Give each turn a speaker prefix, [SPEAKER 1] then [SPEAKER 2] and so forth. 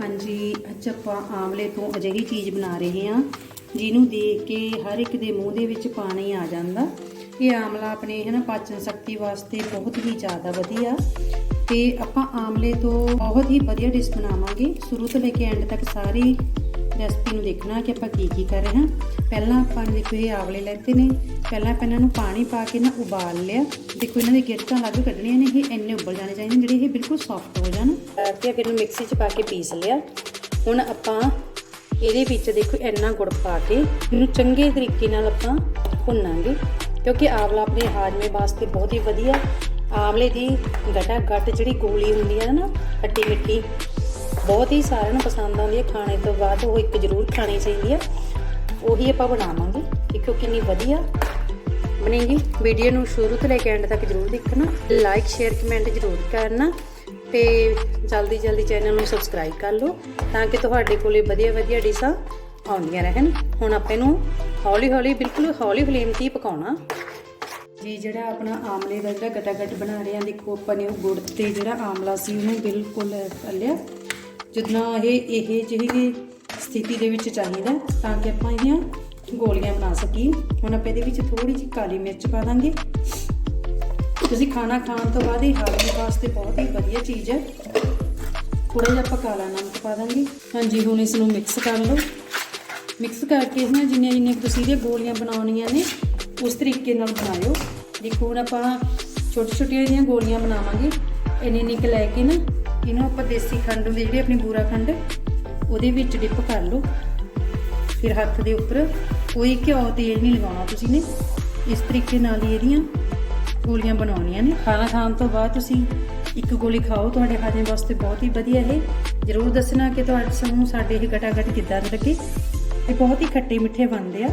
[SPEAKER 1] ਹਾਂਜੀ, ਅੱਜ ਆਪਾਂ ਆਮਲੇ ਤੋਂ ਅਜਿਹੀ ਚੀਜ਼ ਬਣਾ ਰਹੇ ਹਾਂ, ਜਿਹਨੂੰ ਦੇਖ ਕੇ ਹਰ ਇੱਕ ਦੇ ਮੂੰਹ ਦੇ ਵਿੱਚ ਪਾਣੀ ਆ ਜਾਂਦਾ। ਇਹ ਆਮਲਾ ਆਪਣੇ ਹੈ ਨਾ ਪਾਚਨ ਸ਼ਕਤੀ ਵਾਸਤੇ ਬਹੁਤ ਹੀ ਜ਼ਿਆਦਾ ਵਧੀਆ। ਤੇ ਆਪਾਂ ਆਮਲੇ ਤੋਂ ਬਹੁਤ ਹੀ ਵਧੀਆ ਡਿਸ਼ ਬਣਾਵਾਂਗੇ। ਸ਼ੁਰੂ ਤੋਂ ਲੈ ਕੇ ਐਂਡ ਤੱਕ ਸਾਰੀ ਰੈਸਪੀ ਨੂੰ ਦੇਖਣਾ ਕਿ ਆਪਾਂ ਕੀ ਕੀ ਕਰ ਰਹੇ ਹਾਂ। ਪਹਿਲਾਂ ਆਪਾਂ ਦੇਖੋ ਇਹ ਆਵਲੇ ਲੈਤੇ ਨੇ। ਪਹਿਲਾਂ ਆਪਾਂ ਇਹਨਾਂ ਨੂੰ ਪਾਣੀ ਪਾ ਕੇ ਨਾ ਉਬਾਲ ਲਿਆ। ਦੇਖੋ ਇਹਨਾਂ ਦੇ ਗਿਰਕਾਂ ਲੱਗ ਕੱਢਣੀਆਂ ਨੇ, ਇਹ ਇੰਨੇ ਉਬਲ ਜਾਣੇ ਚਾਹੀਦੇ ਨੇ, ਜਿਹੜੇ ਇਹ ਬਿਲਕੁਲ ਸੌਫਟ ਹੋ ਜਾਣ। ਤੇ ਫਿਰ ਇਹਨੂੰ ਮਿਕਸੀ 'ਚ ਪਾ ਕੇ ਪੀਸ ਲਿਆ। ਹੁਣ ਆਪਾਂ ਇਹਦੇ ਵਿੱਚ ਦੇਖੋ ਇੰਨਾ ਗੁੜ ਪਾ ਕੇ, ਇਹਨੂੰ ਚੰਗੇ ਤਰੀਕੇ ਨਾਲ ਆਪਾਂ ਭੁੰਨਾਂਗੇ। ਕਿਉਂਕਿ ਆਵਲਾ ਆਪਣੇ ਹਾਜ਼ਮੇ ਵਾਸਤੇ ਬਹੁਤ ਹੀ ਵਧੀਆ। ਆਵਲੇ ਦੀ ਗਟਾ ਗੱਟ ਜਿਹੜੀ ਗੋਲੀ ਹੁੰਦੀ ਹੈ ਨਾ ਖੱਟੀ ਮਿੱਠੀ ਬਹੁਤ ਹੀ ਸਾਰਿਆਂ ਨੂੰ ਪਸੰਦ ਆਉਂਦੀ ਹੈ ਖਾਣੇ ਤੋਂ ਬਾਅਦ, ਉਹ ਇੱਕ ਜ਼ਰੂਰ ਖਾਣੀ ਚਾਹੀਦੀ ਹੈ। ਉਹੀ ਆਪਾਂ ਬਣਾਵਾਂਗੇ। ਦੇਖੋ ਕਿੰਨੀ ਵਧੀਆ ਬਣੇਗੀ। ਵੀਡੀਓ ਨੂੰ ਸ਼ੁਰੂ ਤੋਂ ਲੈ ਕੇ ਐਂਡ ਤੱਕ ਜ਼ਰੂਰ ਦੇਖਣਾ। ਲਾਈਕ ਸ਼ੇਅਰ ਕਮੈਂਟ ਜ਼ਰੂਰ ਕਰਨਾ। ਤੇ ਜਲਦੀ ਜਲਦੀ ਚੈਨਲ ਨੂੰ ਸਬਸਕ੍ਰਾਈਬ ਕਰ ਲਓ, ਤਾਂ ਕਿ ਤੁਹਾਡੇ ਕੋਲੇ ਵਧੀਆ ਵਧੀਆ ਡਿਸ਼ਾਂ ਆਉਂਦੀਆਂ ਰਹਿਣ। ਹੁਣ ਆਪਾਂ ਇਹਨੂੰ ਹੌਲੀ ਹੌਲੀ, ਬਿਲਕੁਲ ਹੌਲੀ ਫਲੇਮ ਤੇ ਹੀ ਪਕਾਉਣਾ। ਜੀ, ਜਿਹੜਾ ਆਪਣਾ ਆਮਲੇ ਦਾ ਜਿਹੜਾ ਗਟਾਗਟ ਬਣਾ ਰਹੇ ਆ ਦੇਖੋ ਆਪਾਂ ਨੇ ਉਹ ਗੁੜ ਤੇ ਜਿਹੜਾ ਆਮਲਾ ਸੀ, ਉਹਨੂੰ ਬਿਲਕੁਲ ਕਰ ਲਿਆ। ਜਿੰਨਾ ਇਹ ਇਹ ਜਿਹੀ ਸਥਿਤੀ ਦੇ ਵਿੱਚ ਚਾਹੀਦਾ ਤਾਂ ਕਿ ਆਪਾਂ ਇਹਦੀਆਂ ਗੋਲੀਆਂ ਬਣਾ ਸਕੀਏ। ਹੁਣ ਆਪਾਂ ਇਹਦੇ ਵਿੱਚ ਥੋੜੀ ਜਿਹੀ ਕਾਲੀ ਮਿਰਚ ਪਾ ਦਾਂਗੇ। ਤੁਸੀਂ ਖਾਣਾ ਖਾਣ ਤੋਂ ਬਾਅਦ ਇਹ ਹਾਜ਼ਮੇ ਵਾਸਤੇ ਬਹੁਤ ਹੀ ਵਧੀਆ ਚੀਜ਼ ਹੈ। ਥੋੜਾ ਜਿਹਾ ਆਪਾਂ ਕਾਲਾ ਨਮਕ ਪਾ ਦਾਂਗੇ। ਹਾਂਜੀ, ਹੁਣ ਇਸ ਨੂੰ ਮਿਕਸ ਕਰ ਲਓ। ਮਿਕਸ ਕਰਕੇ ਨਾ ਜਿੰਨੀਆਂ ਜਿੰਨੀਆਂ ਤੁਸੀਂ ਇਹਦੀਆਂ ਗੋਲੀਆਂ ਬਣਾਉਣੀਆਂ ਨੇ, ਉਸ ਤਰੀਕੇ ਨਾਲ ਬਣਾਇਓ। ਦੇਖੋ, ਹੁਣ ਆਪਾਂ ਛੋਟੀ ਛੋਟੀਆਂ ਜਿਹੀਆਂ ਗੋਲੀਆਂ ਬਣਾਵਾਂਗੇ। ਇੰਨੇ ਨਿਕ ਲੈ ਕੇ ਨਾ ਇਹਨੂੰ ਆਪਾਂ ਦੇਸੀ ਖੰਡ ਹੁੰਦੀ ਜਿਹੜੀ ਆਪਣੀ ਬੂਰਾ ਖੰਡ, ਉਹਦੇ ਵਿੱਚ ਡਿਪ ਕਰ ਲਓ। ਫਿਰ ਹੱਥ ਦੇ ਉੱਪਰ ਕੋਈ ਘਿਓ ਤੇਲ ਨਹੀਂ ਲਗਾਉਣਾ ਤੁਸੀਂ ਨੇ ਇਸ ਤਰੀਕੇ ਨਾਲ ਹੀ ਇਹਦੀਆਂ ਗੋਲੀਆਂ ਬਣਾਉਣੀਆਂ ਨੇ। ਖਾਣਾ ਖਾਣ ਤੋਂ ਬਾਅਦ ਤੁਸੀਂ ਇੱਕ ਗੋਲੀ ਖਾਓ, ਤੁਹਾਡੇ ਹਾਜ਼ਮੇ ਵਾਸਤੇ ਬਹੁਤ ਹੀ ਵਧੀਆ ਇਹ। ਜ਼ਰੂਰ ਦੱਸਣਾ ਕਿ ਤੁਹਾਡੇ ਸਾਨੂੰ ਸਾਡੇ ਇਹ ਘਟਾ ਘਟ ਕਿੱਦਾਂ ਦੇ ਲੱਗੇ। ਇਹ ਬਹੁਤ ਹੀ ਖੱਟੇ ਮਿੱਠੇ ਬਣਦੇ ਆ।